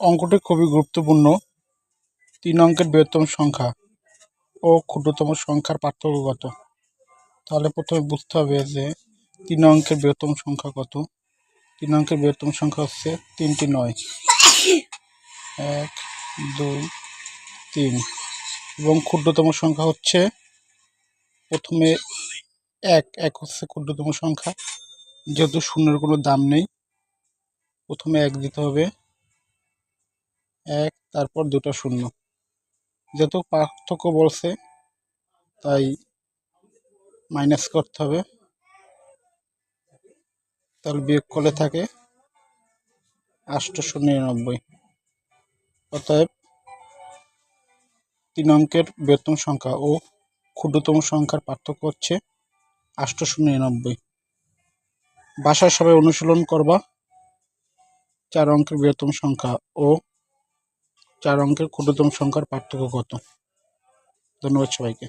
অঙ্কটি খুবই গুরুত্বপূর্ণ। তিন অঙ্কের বৃহত্তম সংখ্যা ও ক্ষুদ্রতম সংখ্যার পার্থক্য কত? তাহলে প্রথমে বুঝতে হবে যে তিন অঙ্কের বৃহত্তম সংখ্যা কত। তিন অঙ্কের বৃহত্তম সংখ্যা হচ্ছে তিনটি নয়। এক, দুই, তিন এবং ক্ষুদ্রতম সংখ্যা হচ্ছে প্রথমে এক। এক হচ্ছে ক্ষুদ্রতম সংখ্যা। যেহেতু শূন্যের কোনো দাম নেই, প্রথমে এক দিতে হবে। এক, তারপর দুটো শূন্য। যেহেতু পার্থক্য বলছে, তাই মাইনাস করতে হবে। তাহলে বিয়োগ করলে থাকে আটশোশো নিরানব্বই। অতএব তিন অঙ্কের বৃহত্তম সংখ্যা ও ক্ষুদ্রতম সংখ্যার পার্থক্য হচ্ছে আটশোশো নিরানব্বই। বাসায় সবাই অনুশীলন করবা, চার অঙ্কের বৃহত্তম সংখ্যা ও চার অঙ্কের ক্ষুদ্রতম সংখ্যার পার্থক্য কত? ধন্যবাদ সবাইকে।